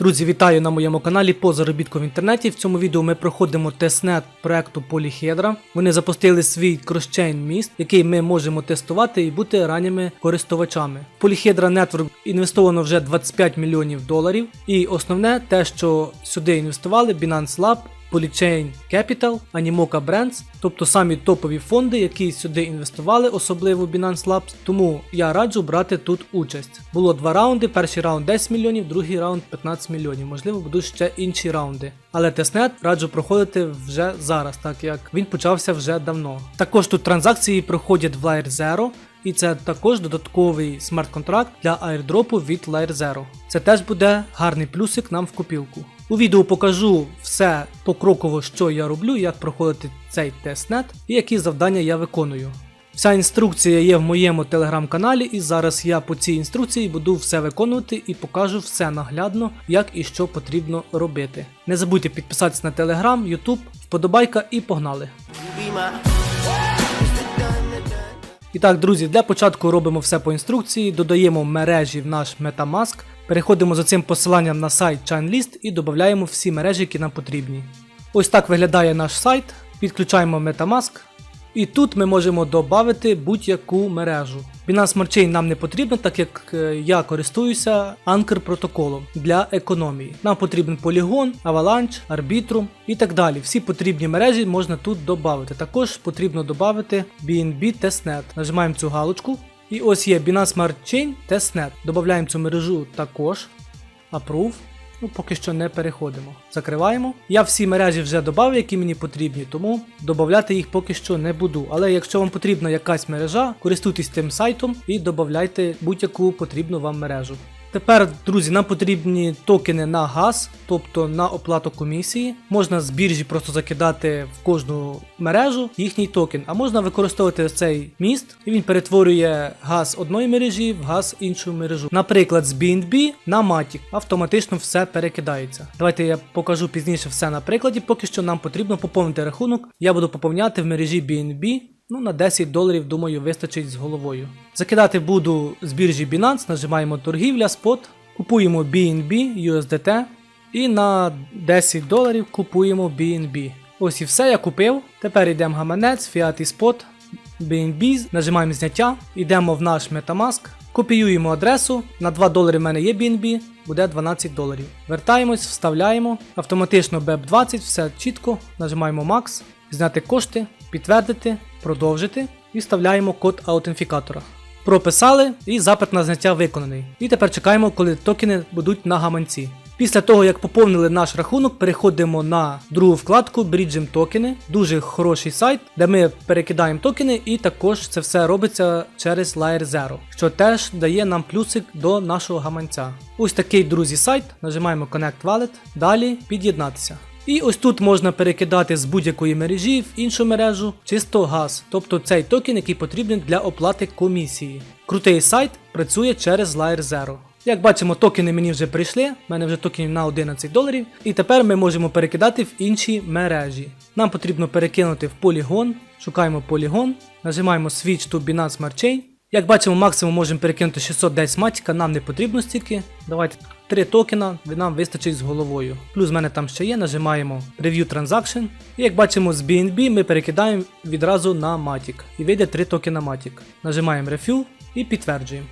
Друзі, вітаю на моєму каналі по заробітку в інтернеті. В цьому відео ми проходимо тестнет проекту Polyhedra. Вони запустили свій кросчейн міст, який ми можемо тестувати і бути ранніми користувачами. В Polyhedra Network інвестовано вже 25 мільйонів доларів. І основне те, що сюди інвестували Binance Lab, Polychain Capital, Animoca Brands, тобто самі топові фонди, які сюди інвестували, особливо Binance Labs. Тому я раджу брати тут участь. Було два раунди. Перший раунд 10 мільйонів, другий раунд 15 мільйонів. Можливо, будуть ще інші раунди. Але тестнет раджу проходити вже зараз, так як він почався вже давно. Також тут транзакції проходять в Layer Zero. І це також додатковий смарт-контракт для airdropу від Layer Zero. Це теж буде гарний плюсик нам в копілку. У відео покажу все покроково, що я роблю, як проходити цей тестнет і які завдання я виконую. Вся інструкція є в моєму телеграм-каналі, і зараз я по цій інструкції буду все виконувати і покажу все наглядно, як і що потрібно робити. Не забудьте підписатися на телеграм, ютуб, вподобайка і погнали! І так, друзі, для початку робимо все по інструкції, додаємо мережі в наш Metamask, переходимо за цим посиланням на сайт ChainList і додаємо всі мережі, які нам потрібні. Ось так виглядає наш сайт, підключаємо Metamask. І тут ми можемо додати будь-яку мережу. Binance Smart Chain нам не потрібно, так як е, я користуюся Anchor протоколом для економії. Нам потрібен Polygon, Avalanche, Arbitrum і так далі. Всі потрібні мережі можна тут додати. Також потрібно додати BNB Testnet. Нажимаємо цю галочку. І ось є Binance Smart Chain Testnet. Додаємо цю мережу також. Approve. Ну, поки що не переходимо. Закриваємо. Я всі мережі вже додав, які мені потрібні, тому додати їх поки що не буду. Але якщо вам потрібна якась мережа, користуйтесь тим сайтом і додайте будь-яку потрібну вам мережу. Тепер, друзі, нам потрібні токени на газ, тобто на оплату комісії. Можна з біржі просто закидати в кожну мережу їхній токен, а можна використовувати цей міст, і він перетворює газ одної мережі в газ іншу мережу. Наприклад, з BNB на Matic автоматично все перекидається. Давайте я покажу пізніше все на прикладі. Поки що нам потрібно поповнити рахунок. Я буду поповняти в мережі BNB. Ну, на 10 доларів, думаю, вистачить з головою. Закидати буду з біржі Binance, нажимаємо торгівля, спот, купуємо BNB, USDT і на 10 доларів купуємо BNB. Ось і все, я купив. Тепер йдемо гаманець, Fiat і спот, BNB, нажимаємо зняття, йдемо в наш Metamask, копіюємо адресу. На 2 долари в мене є BNB, буде 12 доларів. Вертаємось, вставляємо, автоматично BEP20, все чітко, нажимаємо Max, зняти кошти, підтвердити, продовжити і вставляємо код аутентифікатора. Прописали і запит на зняття виконаний. І тепер чекаємо, коли токени будуть на гаманці. Після того, як поповнили наш рахунок, переходимо на другу вкладку Bridgem токени. Дуже хороший сайт, де ми перекидаємо токени, і також це все робиться через Layer Zero, що теж дає нам плюсик до нашого гаманця. Ось такий, друзі, сайт. Нажимаємо Connect Wallet, далі під'єднатися. І ось тут можна перекидати з будь-якої мережі в іншу мережу чисто газ, тобто цей токен, який потрібен для оплати комісії. Крутий сайт працює через Layer Zero. Як бачимо, токени мені вже прийшли, в мене вже токенів на 11 доларів, і тепер ми можемо перекидати в інші мережі. Нам потрібно перекинути в Polygon, шукаємо Polygon, нажимаємо Switch to Binance Smart Chain. Як бачимо, максимум можемо перекинути 610 матіка, нам не потрібно стільки. Давайте 3 токена, нам вистачить з головою. Плюс в мене там ще є, нажимаємо Review Transaction. І як бачимо, з BNB ми перекидаємо відразу на Matic. І вийде 3 токена Matic. Нажимаємо Refuel і підтверджуємо.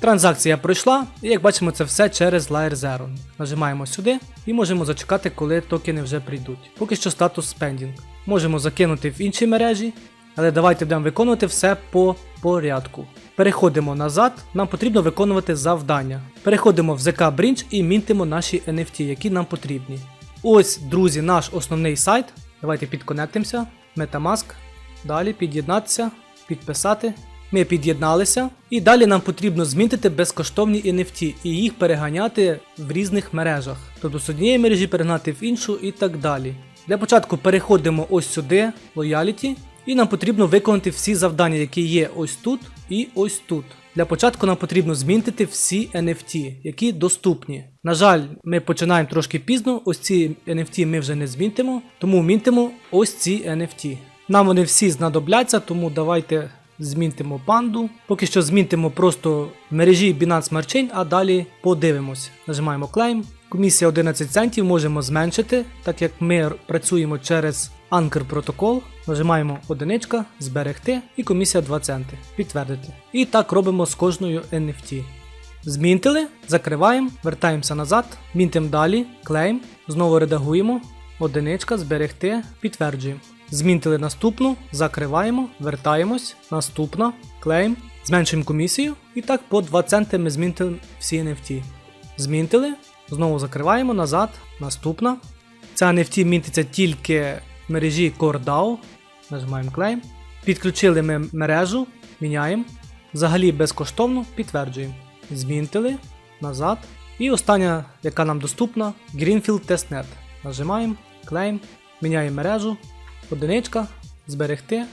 Транзакція пройшла, і як бачимо, це все через Layer Zero. Нажимаємо сюди і можемо зачекати, коли токени вже прийдуть. Поки що статус Spending. Можемо закинути в інші мережі, але давайте будемо виконувати все по порядку. Переходимо назад, нам потрібно виконувати завдання. Переходимо в ZK Bridge і мінтимо наші NFT, які нам потрібні. Ось, друзі, наш основний сайт. Давайте підконектимося. Metamask. Далі під'єднатися, підписати. Ми під'єдналися, і далі нам потрібно змінити безкоштовні NFT і їх переганяти в різних мережах. Тобто з однієї мережі перегнати в іншу і так далі. Для початку переходимо ось сюди, Loyalty, і нам потрібно виконати всі завдання, які є ось тут і ось тут. Для початку нам потрібно змінити всі NFT, які доступні. На жаль, ми починаємо трошки пізно, ось ці NFT ми вже не змінтимо, тому мінтимо ось ці NFT. Нам вони всі знадобляться, тому давайте змінтимо панду. Поки що змінтимо просто мережі Binance Smart Chain, а далі подивимось. Нажимаємо Claim Комісія 11 центів можемо зменшити, так як ми працюємо через Anchor протокол. Нажимаємо одиничка, зберегти і комісія 2 центи. Підтвердити. І так робимо з кожною NFT. Змінтили, закриваємо, вертаємося назад, мінтим далі, клейм, знову редагуємо, одиничка, зберегти, підтверджуємо. Змінтили наступну, закриваємо, вертаємось, наступна, клейм, зменшуємо комісію і так по 2 центи ми змінтили всі NFT. Змінтили, знову закриваємо назад, наступна. Ця NFT мінтиться тільки в мережі CoreDAO. Нажимаємо клейм. Підключили ми мережу, міняємо. Взагалі безкоштовно підтверджуємо. Змінтили, назад. І остання, яка нам доступна, Greenfield Testnet. Нажимаємо, клейм, міняємо мережу, одиничка, зберегти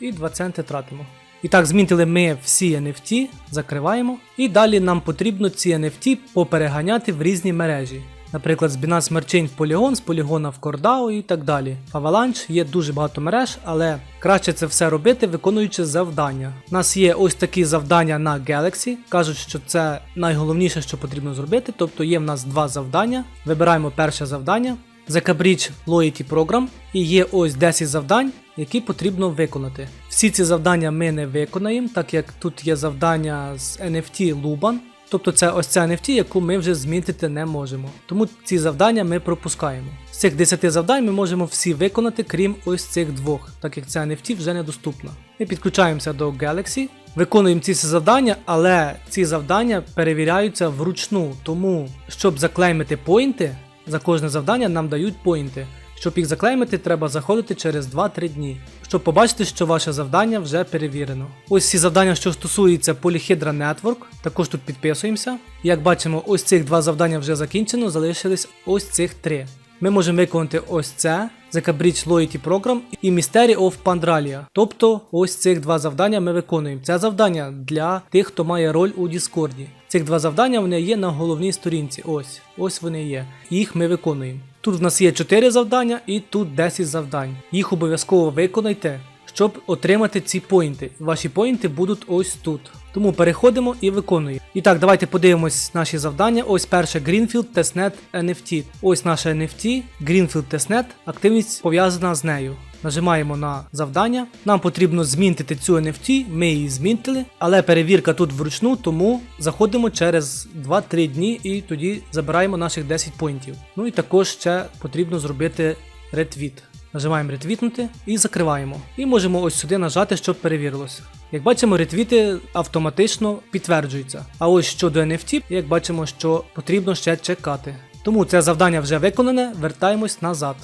і 2 центи тратимо. І так, змінтили ми всі NFT, закриваємо. І далі нам потрібно ці NFT попереганяти в різні мережі. Наприклад, з Binance Smart Chain в Polygon, з Polygon в CoreDAO і так далі. Avalanche є дуже багато мереж, але краще це все робити, виконуючи завдання. У нас є ось такі завдання на Galaxy. Кажуть, що це найголовніше, що потрібно зробити. Тобто є в нас два завдання. Вибираємо перше завдання. Закабріч Loyalty Program і є ось 10 завдань, які потрібно виконати. Всі ці завдання ми не виконаємо, так як тут є завдання з NFT Luban. Тобто це ось ця NFT, яку ми вже змінити не можемо. Тому ці завдання ми пропускаємо. З цих 10 завдань ми можемо всі виконати, крім ось цих двох, так як ця NFT вже недоступна. Ми підключаємося до Galaxy, виконуємо ці завдання, але ці завдання перевіряються вручну. Тому, щоб заклеймити поінти, за кожне завдання нам дають поінти. Щоб їх заклеймити, треба заходити через 2-3 дні, щоб побачити, що ваше завдання вже перевірено. Ось всі завдання, що стосуються Polyhedra Network, також тут підписуємося. Як бачимо, ось цих два завдання вже закінчено, залишились ось цих три. Ми можемо виконати ось це, Bridge Loyalty Program і Mystery of Pandralia. Тобто ось цих два завдання ми виконуємо. Це завдання для тих, хто має роль у Діскорді. Цих два завдання вони є на головній сторінці. Ось, ось вони є. Їх ми виконуємо. Тут в нас є 4 завдання і тут 10 завдань. Їх обов'язково виконайте, щоб отримати ці поінти. Ваші поінти будуть ось тут. Тому переходимо і виконуємо. І так, давайте подивимось наші завдання. Ось перше Greenfield Testnet NFT. Ось наша NFT, Greenfield Testnet, активність пов'язана з нею. Нажимаємо на завдання. Нам потрібно змінтити цю NFT, ми її змінтили, але перевірка тут вручну, тому заходимо через 2-3 дні і тоді забираємо наших 10 поінтів. Ну і також ще потрібно зробити ретвіт. Нажимаємо ретвітнути і закриваємо. І можемо ось сюди нажати, щоб перевірилося. Як бачимо, ретвіти автоматично підтверджуються. А ось щодо NFT, як бачимо, що потрібно ще чекати. Тому це завдання вже виконане, вертаємось назад.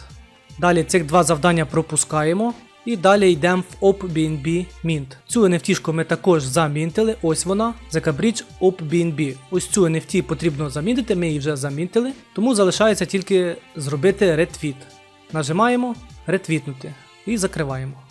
Далі цих два завдання пропускаємо. І далі йдемо в OpBNB Mint. Цю NFT ми також замінтили. Ось вона. Закабріч OpBNB. Ось цю NFT потрібно замінити, ми її вже замінтили. Тому залишається тільки зробити ретвіт. Нажимаємо ретвітнути і закриваємо.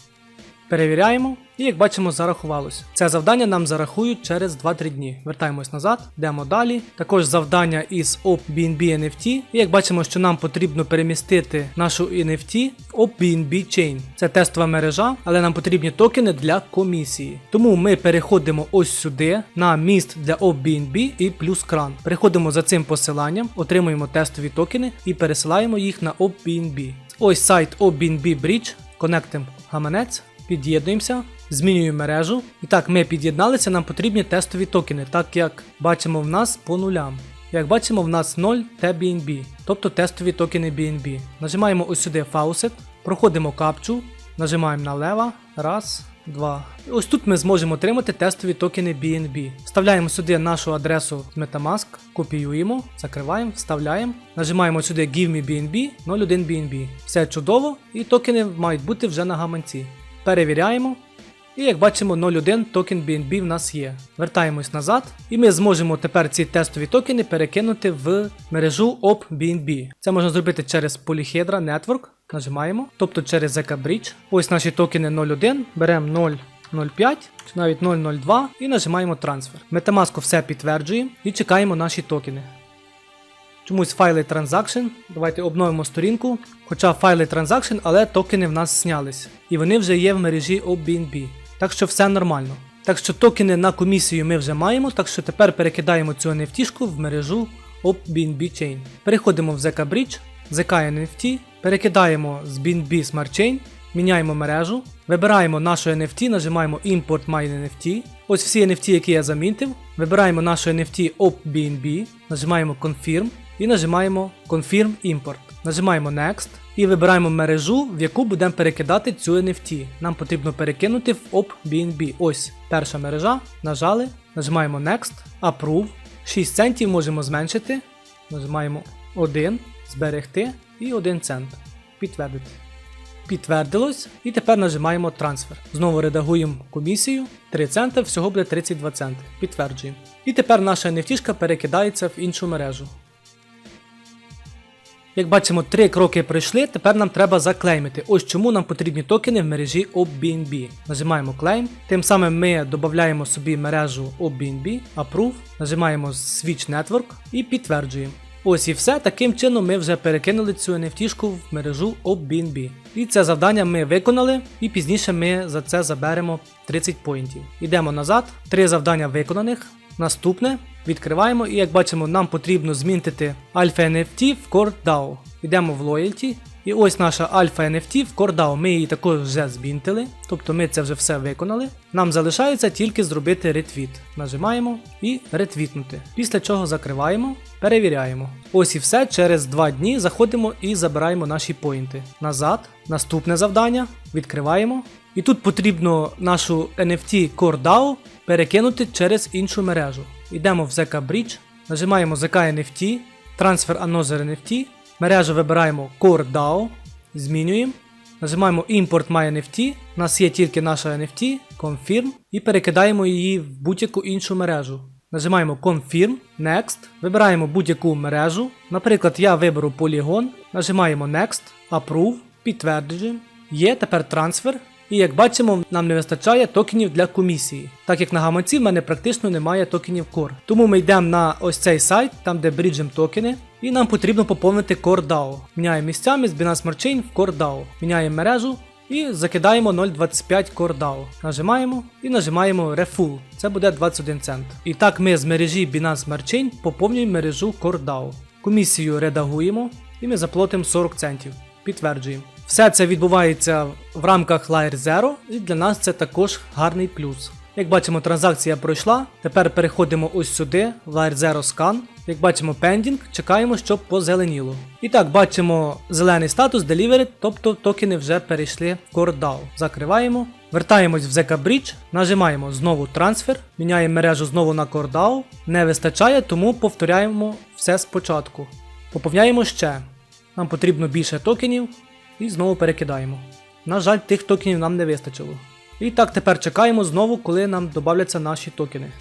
Перевіряємо, і як бачимо, зарахувалось. Це завдання нам зарахують через 2-3 дні. Вертаємось назад, йдемо далі. Також завдання із OpBNB NFT. І як бачимо, що нам потрібно перемістити нашу NFT в OpBNB Chain. Це тестова мережа, але нам потрібні токени для комісії. Тому ми переходимо ось сюди на міст для OpBNB і плюс кран. Переходимо за цим посиланням, отримуємо тестові токени і пересилаємо їх на OpBNB. Ось сайт OpBNB Bridge. Конектимо гаманець. Під'єднуємося, змінюємо мережу. І так, ми під'єдналися, нам потрібні тестові токени, так як бачимо в нас по нулям. Як бачимо, в нас 0 TBNB, тобто тестові токени BNB. Нажимаємо ось сюди Faucet, проходимо капчу, нажимаємо на лева, раз, два. І ось тут ми зможемо отримати тестові токени BNB. Вставляємо сюди нашу адресу Metamask, копіюємо, закриваємо, вставляємо, нажимаємо сюди Give me BNB 01 BNB. Все чудово, і токени мають бути вже на гаманці. Перевіряємо. І як бачимо, 0.1 токен BNB в нас є. Вертаємось назад, і ми зможемо тепер ці тестові токени перекинути в мережу OpBNB. Це можна зробити через Polyhedra Network. Нажимаємо, тобто через ZK Bridge. Ось наші токени 0.1, беремо 0.05 чи навіть 0.02 і нажимаємо трансфер. Metamask все підтверджує і чекаємо наші токени. Чомусь файли Transaction. Давайте обновимо сторінку. Хоча файли Transaction, але токени в нас знялись. І вони вже є в мережі OBNB. Так що все нормально. Так що токени на комісію ми вже маємо, так що тепер перекидаємо цю NFT в мережу op BNB Chain. Переходимо в ZK Bridge, ZK NFT, перекидаємо з BNB Smart Chain, міняємо мережу, вибираємо нашу NFT, нажимаємо Import My NFT. Ось всі NFT, які я замінтив. Вибираємо нашу NFT op BNB, нажимаємо Confirm і нажимаємо Confirm Import. Нажимаємо Next і вибираємо мережу, в яку будемо перекидати цю NFT. Нам потрібно перекинути в op BNB. Ось перша мережа. Нажали, нажимаємо Next, Approve. 6 центів можемо зменшити. Нажимаємо 1, зберегти і 1 цент. Підтвердити. Підтвердилось. І тепер нажимаємо трансфер. Знову редагуємо комісію. 3 цента, всього буде 32 центи. Підтверджуємо. І тепер наша NFT перекидається в іншу мережу. Як бачимо, три кроки пройшли, тепер нам треба заклеймити. Ось чому нам потрібні токени в мережі OBNB. Нажимаємо Claim, тим самим ми додаємо собі мережу OBNB, Approve, нажимаємо Switch Network і підтверджуємо. Ось і все. Таким чином ми вже перекинули цю NFT в мережу OBNB. І це завдання ми виконали, і пізніше ми за це заберемо 30 поінтів. Йдемо назад, три завдання виконаних. Наступне відкриваємо і як бачимо, нам потрібно змінити Alpha NFT в CoreDAO. Йдемо в Loyalty. І ось наша Alpha NFT в CoreDAO. Ми її також вже змінтили, тобто ми це вже все виконали. Нам залишається тільки зробити ретвіт. Нажимаємо і ретвітнути. Після чого закриваємо, перевіряємо. Ось і все. Через 2 дні заходимо і забираємо наші поінти. Назад. Наступне завдання. Відкриваємо. І тут потрібно нашу NFT CoreDAO перекинути через іншу мережу. Йдемо в ZK Bridge, нажимаємо ZK NFT, Transfer Another NFT, мережу вибираємо Core DAO, змінюємо, нажимаємо Import My NFT, у нас є тільки наша NFT, Confirm і перекидаємо її в будь-яку іншу мережу. Нажимаємо Confirm, Next, вибираємо будь-яку мережу. Наприклад, я виберу Polygon, нажимаємо Next, Approve, підтверджуємо. Є тепер трансфер. І як бачимо, нам не вистачає токенів для комісії, так як на гаманці в мене практично немає токенів Core. Тому ми йдемо на ось цей сайт, там де бріджем токени, і нам потрібно поповнити Core DAO. Міняємо місцями з Binance Smart Chain в Core DAO. Міняємо мережу і закидаємо 0.25 Core DAO. Нажимаємо і нажимаємо Refull. Це буде 21 цент. І так ми з мережі Binance Smart Chain поповнюємо мережу DAO. Комісію редагуємо і ми заплатимо 40 центів. Підтверджуємо. Все це відбувається в рамках Layer Zero, і для нас це також гарний плюс. Як бачимо, транзакція пройшла. Тепер переходимо ось сюди, в Layer Zero Scan. Як бачимо Pending, чекаємо, щоб позеленіло. І так, бачимо зелений статус Delivered, тобто токени вже перейшли в CoreDAO. Закриваємо. Вертаємось в ZK Bridge, нажимаємо знову трансфер, міняємо мережу знову на CoreDAO. Не вистачає, тому повторяємо все спочатку. Поповняємо ще. Нам потрібно більше токенів і знову перекидаємо. На жаль, тих токенів нам не вистачило. І так тепер чекаємо знову, коли нам додавляться наші токени.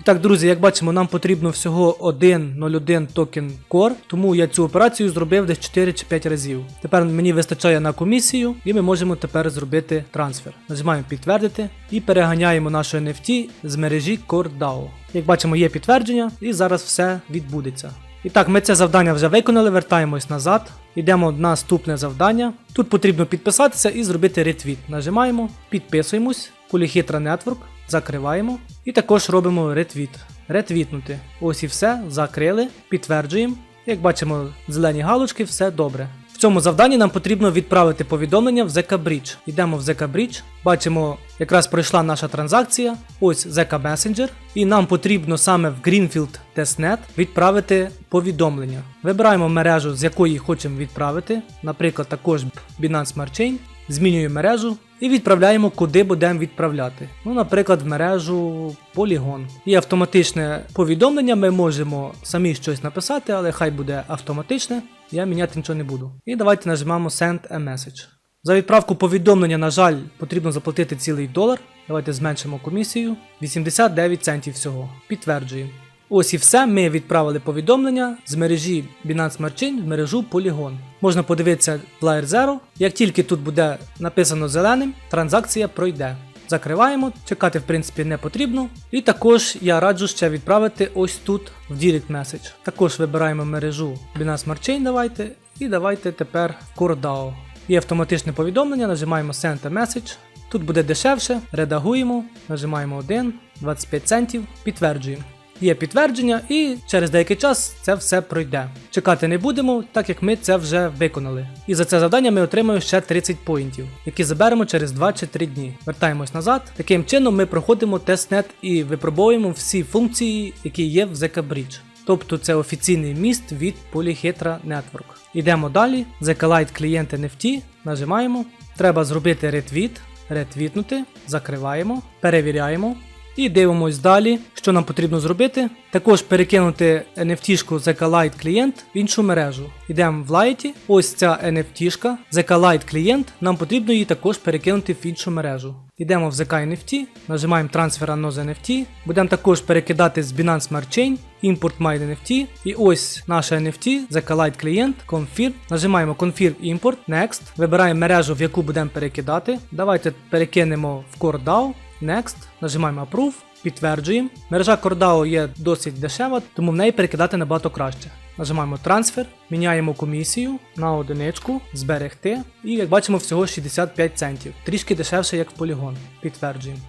І так, друзі, як бачимо, нам потрібно всього 1.01 токен Core, тому я цю операцію зробив десь 4 чи 5 разів. Тепер мені вистачає на комісію, і ми можемо тепер зробити трансфер. Нажимаємо підтвердити і переганяємо нашу NFT з мережі CoreDAO. Як бачимо, є підтвердження, і зараз все відбудеться. І так, ми це завдання вже виконали, вертаємось назад. Йдемо на наступне завдання. Тут потрібно підписатися і зробити ретвіт. Нажимаємо, підписуємось, куліхітра Network, закриваємо і також робимо ретвіт. Ретвітнути. Ось і все, закрили, підтверджуємо. Як бачимо, зелені галочки, все добре. Цьому завданні нам потрібно відправити повідомлення в ZK Bridge. Йдемо в ZK Bridge, бачимо, якраз пройшла наша транзакція. Ось ZK Messenger. І нам потрібно саме в Greenfield Testnet відправити повідомлення. Вибираємо мережу, з якої хочемо відправити, наприклад, також Binance Smart Chain. Змінюємо мережу і відправляємо, куди будемо відправляти. Ну, наприклад, в мережу Polygon. І автоматичне повідомлення ми можемо самі щось написати, але хай буде автоматичне, я міняти нічого не буду. І давайте нажмемо Send a message. За відправку повідомлення, на жаль, потрібно заплатити цілий долар. Давайте зменшимо комісію. 89 центів всього. Підтверджуємо. Ось і все. Ми відправили повідомлення з мережі Binance Smart Chain в мережу Polygon. Можна подивитися Layer Zero. Як тільки тут буде написано зеленим, транзакція пройде. Закриваємо, чекати в принципі не потрібно. І також я раджу ще відправити ось тут в Direct Message. Також вибираємо мережу Binance Smart Chain давайте. І давайте тепер в CoreDAO. Є автоматичне повідомлення, нажимаємо Send a Message. Тут буде дешевше, редагуємо, нажимаємо 1, 25 центів, підтверджуємо. Є підтвердження, і через деякий час це все пройде. Чекати не будемо, так як ми це вже виконали. І за це завдання ми отримаємо ще 30 поінтів, які заберемо через 2 чи 3 дні. Вертаємось назад. Таким чином ми проходимо тестнет і випробовуємо всі функції, які є в ZK Bridge. Тобто це офіційний міст від Polyhedra Network. Йдемо далі. ZK клієнт NFT, нажимаємо. Треба зробити ретвіт, ретвітнути, закриваємо, перевіряємо. І дивимось далі, що нам потрібно зробити. Також перекинути NFT-шку ZK Lite клієнт в іншу мережу. Йдемо в Lite, ось ця NFT-шка, ZK Lite клієнт, нам потрібно її також перекинути в іншу мережу. Йдемо в ZK NFT, нажимаємо Transfer Another NFT, будемо також перекидати з Binance Smart Chain, Import My NFT, і ось наша NFT, Lite клієнт, Confirm. Нажимаємо Confirm Import, Next, вибираємо мережу, в яку будемо перекидати. Давайте перекинемо в CoreDAO. Next, нажимаємо Approve, підтверджуємо. Мережа Cordao є досить дешева, тому в неї перекидати набагато краще. Нажимаємо Transfer, міняємо комісію на одиничку, зберегти. І як бачимо, всього 65 центів. Трішки дешевше, як в Polygon. Підтверджуємо.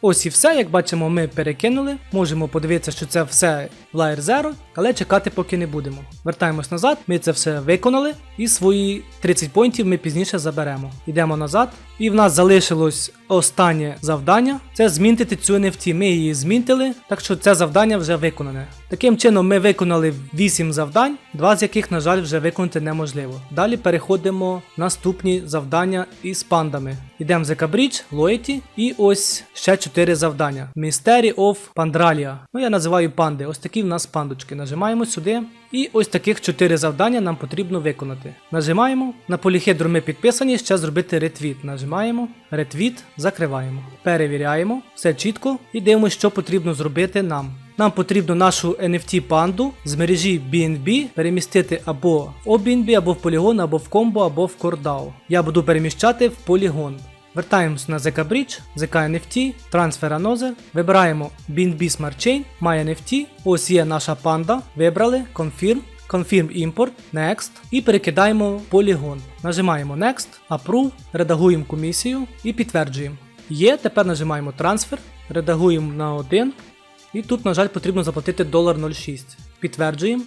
Ось і все, як бачимо, ми перекинули. Можемо подивитися, що це все в Layer 0, але чекати поки не будемо. Вертаємось назад, ми це все виконали, і свої 30 поінтів ми пізніше заберемо. Йдемо назад, і в нас залишилось останнє завдання це змінити цю NFT. Ми її змінтили, так що це завдання вже виконане. Таким чином, ми виконали 8 завдань, два з яких, на жаль, вже виконати неможливо. Далі переходимо наступні завдання із пандами. Йдемо ZK Bridge, Loyalty і ось ще 4 завдання. Mystery of Pandralia. Ну я називаю панди. Ось такі в нас пандочки. Нажимаємо сюди. І ось таких 4 завдання нам потрібно виконати. Нажимаємо. На поліхедру ми підписані, ще зробити ретвіт. Нажимаємо, ретвіт, закриваємо. Перевіряємо, все чітко і дивимося, що потрібно зробити нам. Нам потрібно нашу NFT панду з мережі BNB перемістити або в OBNB, або в Polygon, або в Combo, або в CoreDAO. Я буду переміщати в Polygon. Вертаємось на ZK Bridge, ZK NFT, Transfer Another, вибираємо BNB Smart Chain, MyNFT, ось є наша панда, вибрали, Confirm, Confirm Import, Next і перекидаємо Polygon. Нажимаємо Next, Approve, редагуємо комісію і підтверджуємо. Є, тепер нажимаємо Transfer, редагуємо на 1. І тут, на жаль, потрібно заплатити $0.06. Підтверджуємо.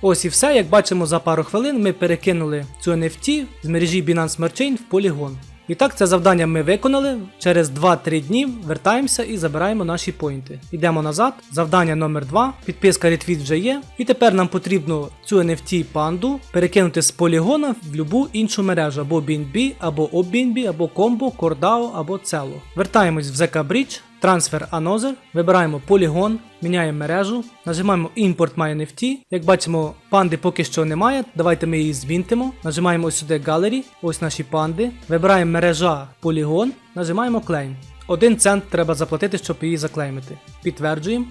Ось і все. Як бачимо, за пару хвилин ми перекинули цю NFT з мережі Binance Smart Chain в Polygon. І так, це завдання ми виконали. Через 2-3 дні вертаємося і забираємо наші поінти. Йдемо назад. Завдання номер 2 Підписка ретвіт вже є. І тепер нам потрібно цю NFT панду перекинути з полігона в любу іншу мережу, або BNB, або OBNB, або Combo, CoreDAO, або Celo. Вертаємось в ZK Bridge. Transfer Another, вибираємо полігон, міняємо мережу, нажимаємо Import My NFT. Як бачимо, панди поки що немає. Давайте ми її змінтимо. Нажимаємо ось сюди Gallery, ось наші панди. Вибираємо мережа полігон, нажимаємо Claim. Один цент треба заплатити, щоб її заклеймити. Підтверджуємо.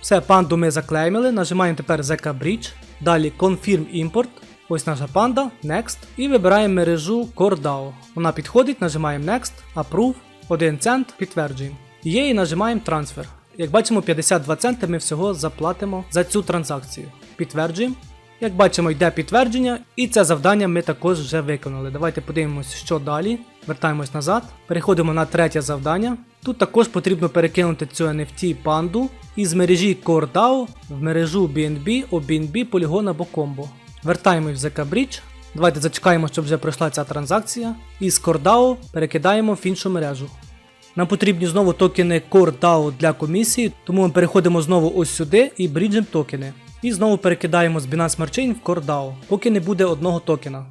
Все, панду ми заклеймили. Нажимаємо тепер ZK Bridge. Далі Confirm Import. Ось наша панда, Next. І вибираємо мережу CoreDAO. Вона підходить, нажимаємо Next, Approve, 1 цент, підтверджуємо. Є і нажимаємо трансфер. Як бачимо, 52 центи ми всього заплатимо за цю транзакцію. Підтверджуємо. Як бачимо, йде підтвердження, і це завдання ми також вже виконали. Давайте подивимось, що далі. Вертаємось назад. Переходимо на третє завдання. Тут також потрібно перекинути цю NFT панду із мережі CoreDAO в мережу BNB, OBNB, Polygon або Combo. Вертаємось в ZK Bridge. Давайте зачекаємо, щоб вже пройшла ця транзакція. І з CoreDAO перекидаємо в іншу мережу. Нам потрібні знову токени CoreDAO для комісії, тому ми переходимо знову ось сюди і бріджимо токени. І знову перекидаємо з Binance Smart Chain в CoreDAO, поки не буде одного токена.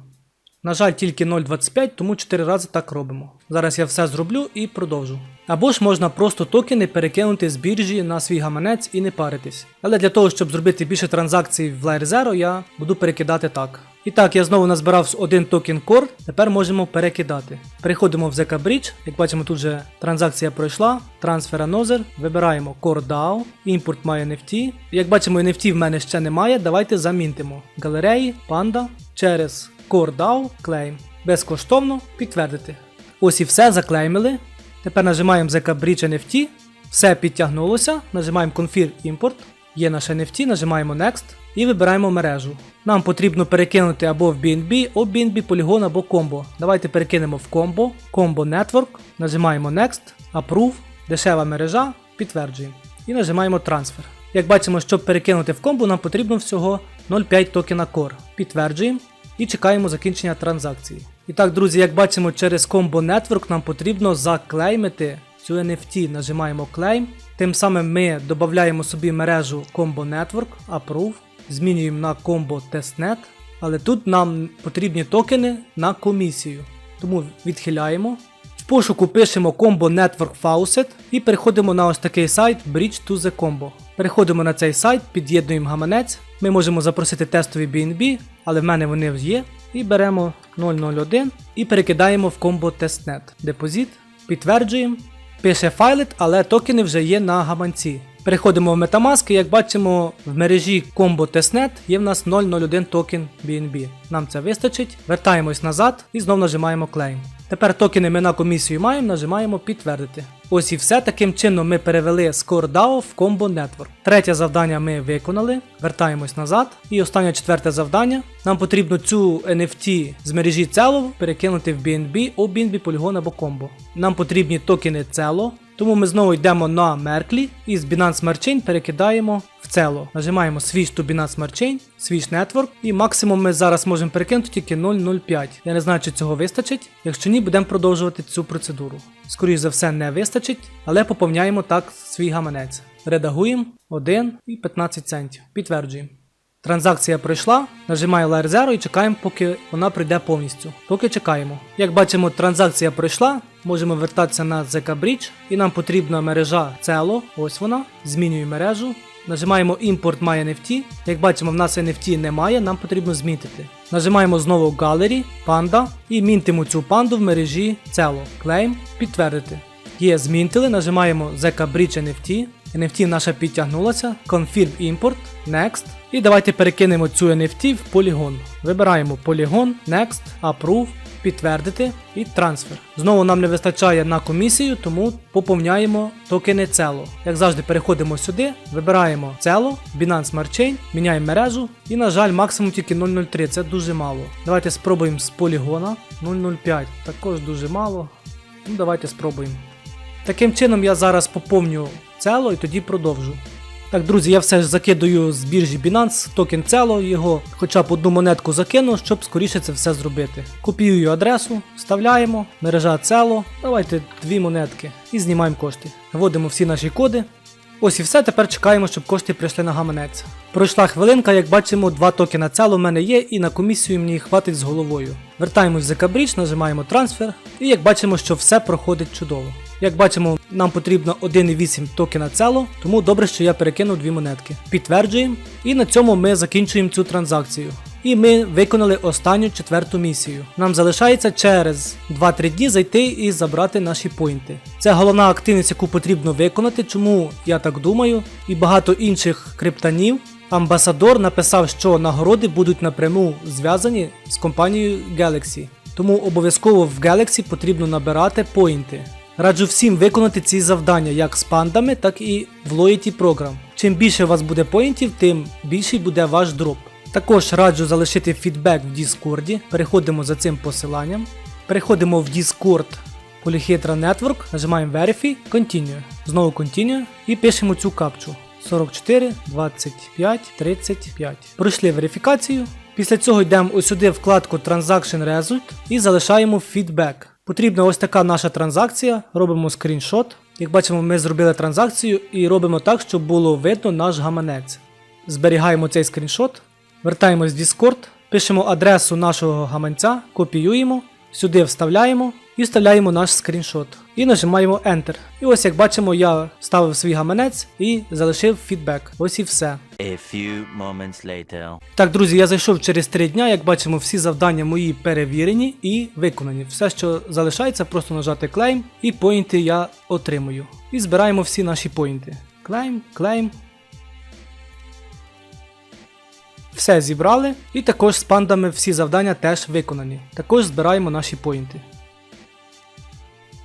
На жаль, тільки 0.25, тому 4 рази так робимо. Зараз я все зроблю і продовжу. Або ж можна просто токени перекинути з біржі на свій гаманець і не паритись. Але для того, щоб зробити більше транзакцій в Layer 0, я буду перекидати так. І так, я знову назбирав один токен Core, тепер можемо перекидати. Переходимо в ZK Bridge, як бачимо, тут вже транзакція пройшла. Transfer Another, вибираємо CoreDAO, Import My NFT. Як бачимо, NFT в мене ще немає, давайте замінтимо. Галереї, Panda, через CoreDAO, Claim. Безкоштовно підтвердити. Ось і все заклеймили. Тепер нажимаємо ZK Bridge NFT, все підтягнулося, нажимаємо Confirm Import, є наш NFT, нажимаємо Next і вибираємо мережу. Нам потрібно перекинути або в BNB, OBNB, Polygon або Combo. Давайте перекинемо в Combo, Combo Network, нажимаємо Next, Approve, дешева мережа, підтверджуємо. І нажимаємо трансфер. Як бачимо, щоб перекинути в комбо, нам потрібно всього 0,5 токена Core. Підтверджуємо і чекаємо закінчення транзакції. І так, друзі, як бачимо, через Combo Network нам потрібно заклеймити цю NFT. Нажимаємо Claim. Тим самим ми додаємо собі мережу Combo Network, Approve, змінюємо на Combo Testnet, але тут нам потрібні токени на комісію. Тому відхиляємо. В пошуку пишемо Combo Network Faucet і переходимо на ось такий сайт Bridge to the Combo. Переходимо на цей сайт, під'єднуємо гаманець. Ми можемо запросити тестові BNB, але в мене вони є. І беремо 001 і перекидаємо в Combo Testnet. Депозит, підтверджуємо. Пише файлит, але токени вже є на гаманці. Переходимо в Metamask і як бачимо в мережі Combo Testnet є в нас 001 токен BNB. Нам це вистачить. Вертаємось назад і знову нажимаємо Claim. Тепер токени ми на комісію маємо, нажимаємо підтвердити. Ось і все. Таким чином ми перевели ScoreDAO в Combo Network. Третє завдання ми виконали. Вертаємось назад. І останнє четверте завдання. Нам потрібно цю NFT з мережі Celo перекинути в BNB, у BNB полігон або Combo. Нам потрібні токени Celo. Тому ми знову йдемо на Merkly і з Binance Smart Chain перекидаємо в Celo. Нажимаємо Switch to Binance Smart Chain, Switch Network і максимум ми зараз можемо перекинути тільки 0.05. Я не знаю, чи цього вистачить. Якщо ні, будемо продовжувати цю процедуру. Скоріше за все, не вистачить, але поповняємо так свій гаманець. Редагуємо 1 і 15 центів. Підтверджуємо. Транзакція пройшла, нажимаю Layer 0 і чекаємо, поки вона прийде повністю. Поки чекаємо. Як бачимо, транзакція пройшла, можемо вертатися на ZK Bridge і нам потрібна мережа Celo, ось вона. Змінюємо мережу. Нажимаємо Import My NFT. Як бачимо, в нас NFT немає, нам потрібно змітити. Нажимаємо знову Gallery, Panda і мінтимо цю панду в мережі Celo. Claim, підтвердити. Є, змінтили, нажимаємо ZK Bridge NFT. NFT наша підтягнулася. Confirm Import, Next. І давайте перекинемо цю NFT в полігон. Вибираємо полігон, Next, Approve, підтвердити і трансфер. Знову нам не вистачає на комісію, тому поповняємо токени Celo. Як завжди, переходимо сюди, вибираємо Celo, Binance Smart Chain, міняємо мережу і, на жаль, максимум тільки 0.03, це дуже мало. Давайте спробуємо з полігона 0.05, також дуже мало. Ну, давайте спробуємо. Таким чином я зараз поповню Celo і тоді продовжу. Так, друзі, я все ж закидую з біржі Binance, токен Celo, його хоча б одну монетку закину, щоб скоріше це все зробити. Копіюю адресу, вставляємо, мережа Celo, давайте дві монетки і знімаємо кошти. Вводимо всі наші коди. Ось і все, тепер чекаємо, щоб кошти прийшли на гаманець. Пройшла хвилинка, як бачимо, два токена Celo в мене є, і на комісію мені хватить з головою. Вертаємось ZK Bridge, нажимаємо трансфер, і як бачимо, що все проходить чудово. Як бачимо, нам потрібно 1,8 токена Celo, тому добре, що я перекинув дві монетки. Підтверджуємо, і на цьому ми закінчуємо цю транзакцію. І ми виконали останню четверту місію. Нам залишається через 2-3 дні зайти і забрати наші поінти. Це головна активність, яку потрібно виконати, чому я так думаю, і багато інших криптанів. Амбасадор написав, що нагороди будуть напряму зв'язані з компанією Galaxy. Тому обов'язково в Galaxy потрібно набирати поінти. Раджу всім виконати ці завдання як з пандами, так і в Loyalty Program. Чим більше у вас буде поінтів, тим більший буде ваш дроп. Також раджу залишити фідбек в Discord. Переходимо за цим посиланням. Переходимо в Discord Polyhedra Network, нажимаємо Verify, Continue. Знову Continue і пишемо цю капчу. 44, 25, 35. Пройшли верифікацію. Після цього йдемо сюди вкладку Transaction Result і залишаємо фідбек. Потрібна ось така наша транзакція, робимо скріншот. Як бачимо, ми зробили транзакцію і робимо так, щоб було видно наш гаманець. Зберігаємо цей скріншот, вертаємось в Discord, пишемо адресу нашого гаманця, копіюємо, сюди вставляємо і вставляємо наш скріншот. І нажимаємо Enter. І ось як бачимо, я вставив свій гаманець і залишив фідбек. Ось і все. A few moments later. Так, друзі, я зайшов через 3 дня. Як бачимо, всі завдання мої перевірені і виконані. Все, що залишається, просто нажати claim і поінти я отримую. І збираємо всі наші поінти. Claim, claim. Все зібрали. І також з пандами всі завдання теж виконані. Також збираємо наші поінти.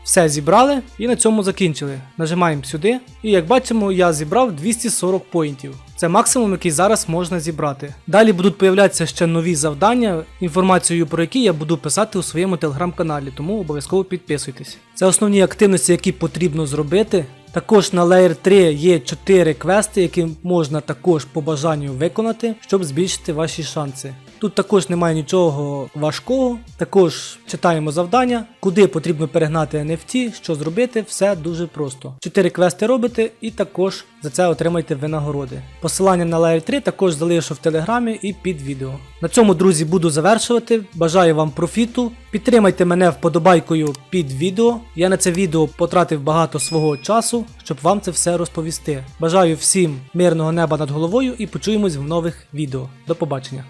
Все зібрали і на цьому закінчили. Нажимаємо сюди. І як бачимо, я зібрав 240 поінтів. Це максимум, який зараз можна зібрати. Далі будуть появлятися ще нові завдання, інформацію про які я буду писати у своєму телеграм-каналі, тому обов'язково підписуйтесь. Це основні активності, які потрібно зробити. Також на Layer 3 є 4 квести, які можна також по бажанню виконати, щоб збільшити ваші шанси. Тут також немає нічого важкого. Також читаємо завдання, куди потрібно перегнати NFT, що зробити, все дуже просто. 4 квести робите і також за це отримаєте винагороди. Посилання на Layer 3 також залишу в телеграмі і під відео. На цьому, друзі, буду завершувати. Бажаю вам профіту. Підтримайте мене вподобайкою під відео. Я на це відео потратив багато свого часу, щоб вам це все розповісти. Бажаю всім мирного неба над головою і почуємось в нових відео. До побачення.